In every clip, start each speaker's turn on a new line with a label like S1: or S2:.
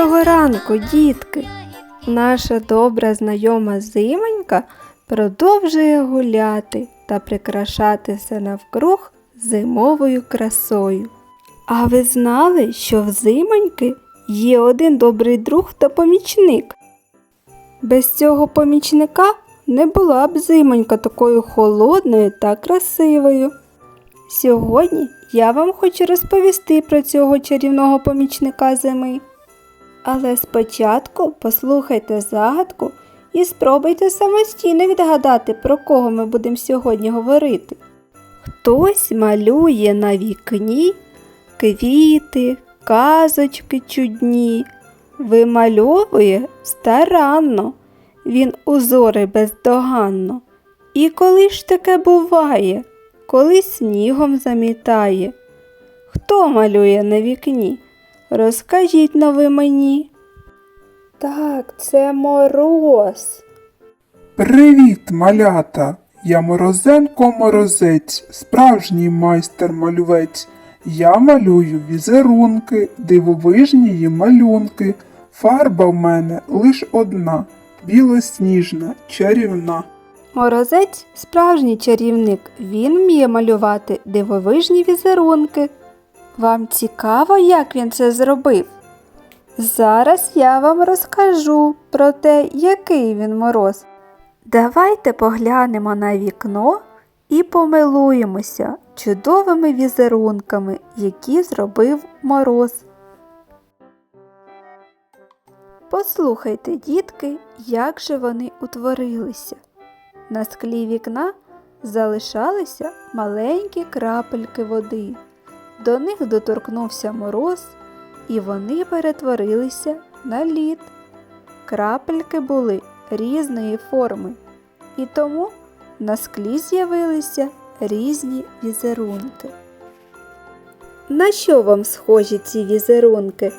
S1: Доброго ранку, дітки! Наша добра знайома зимонька продовжує гуляти та прикрашатися навкруг зимовою красою. А ви знали, що в зимоньки є один добрий друг та помічник? Без цього помічника не була б зимонька такою холодною та красивою. Сьогодні я вам хочу розповісти про цього чарівного помічника зими. Але спочатку послухайте загадку і спробуйте самостійно відгадати, про кого ми будемо сьогодні говорити. Хтось малює на вікні квіти, казочки чудні, вимальовує старанно, він узори бездоганно. І коли ж таке буває, коли снігом замітає? Хто малює на вікні? Розкажіть но ви мені. Так, це мороз.
S2: Привіт, малята! Я Морозенко Морозець, справжній майстер малювець. Я малюю візерунки, дивовижні її малюнки. Фарба в мене лиш одна, білосніжна, чарівна.
S1: Морозець справжній чарівник. Він вміє малювати дивовижні візерунки. Вам цікаво, як він це зробив? Зараз я вам розкажу про те, який він мороз. Давайте поглянемо на вікно і помилуємося чудовими візерунками, які зробив мороз. Послухайте, дітки, як же вони утворилися. На склі вікна залишалися маленькі крапельки води. До них доторкнувся мороз, і вони перетворилися на лід. Крапельки були різної форми, і тому на склі з'явилися різні візерунки. На що вам схожі ці візерунки?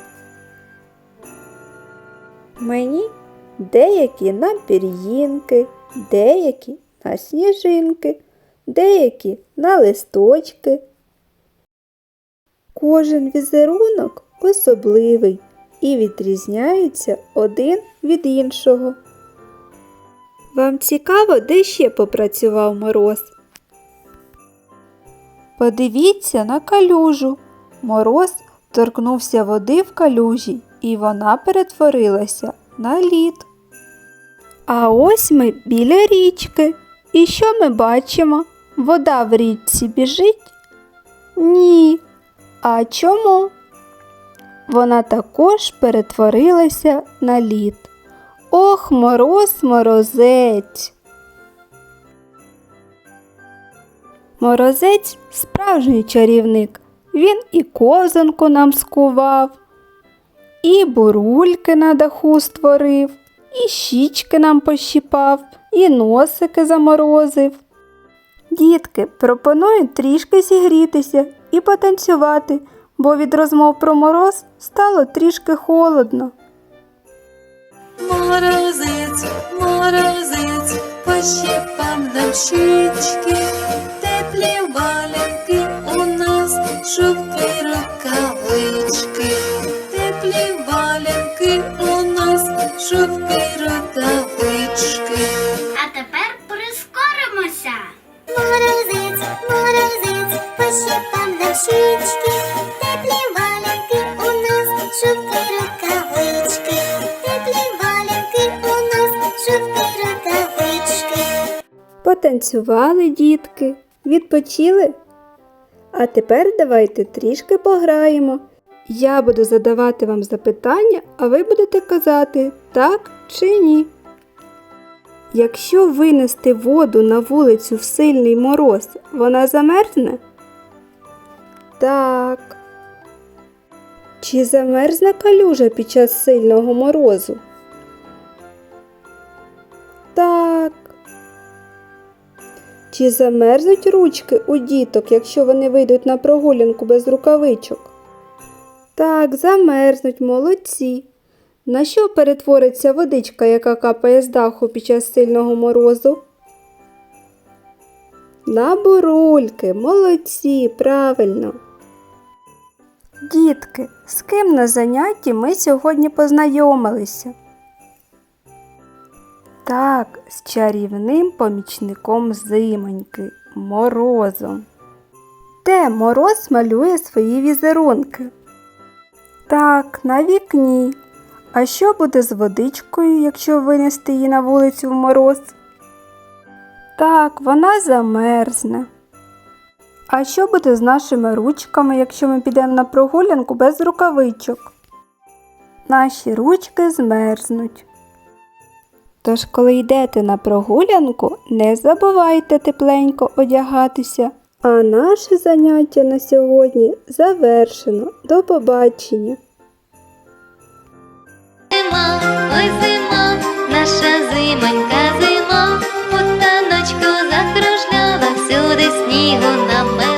S1: Мені деякі на пір'їнки, деякі на сніжинки, деякі на листочки. Кожен візерунок особливий і відрізняється один від іншого. Вам цікаво, де ще попрацював мороз? Подивіться на калюжу. Мороз торкнувся води в калюжі, і вона перетворилася на лід. А ось ми біля річки. І що ми бачимо? Вода в річці біжить? Ні. А чому? Вона також перетворилася на лід. Ох, мороз морозець. Морозець справжній чарівник. Він і козанку нам скував, і бурульки на даху створив, і щічки нам пощіпав, і носики заморозив. Дітки, пропоную трішки зігрітися і потанцювати, бо від розмов про мороз стало трішки холодно.
S3: Морозець, морозець, пощипам нам щічки, теплі валенки у нас, шубки рукавички, теплі валенки у нас, шубки рукавички.
S4: А тепер прискоримося.
S5: Морозець, морозець, пощипам теплі валенки у нас, шубки рукавички, теплі валенки у нас, шубки рукавички.
S1: Потанцювали дітки, відпочили. А тепер давайте трішки пограємо. Я буду задавати вам запитання, а ви будете казати так чи ні. Якщо винести воду на вулицю в сильний мороз, вона замерзне? Так. Чи замерзне калюжа під час сильного морозу? Так. Чи замерзнуть ручки у діток, якщо вони вийдуть на прогулянку без рукавичок? Так, замерзнуть молодці. На що перетвориться водичка, яка капає з даху під час сильного морозу? На бурульки, молодці, правильно. Дітки, з ким на занятті ми сьогодні познайомилися? Так, з чарівним помічником зимоньки морозом. Де мороз малює свої візерунки? Так, на вікні. А що буде з водичкою, якщо винести її на вулицю в мороз? Так, вона замерзне. А що буде з нашими ручками, якщо ми підемо на прогулянку без рукавичок? Наші ручки змерзнуть. Тож, коли йдете на прогулянку, не забувайте тепленько одягатися. А наше заняття на сьогодні завершено. До побачення!
S3: Зима, ой зима, наша зимонька зима, путаночку закружляла буде снігу на мене.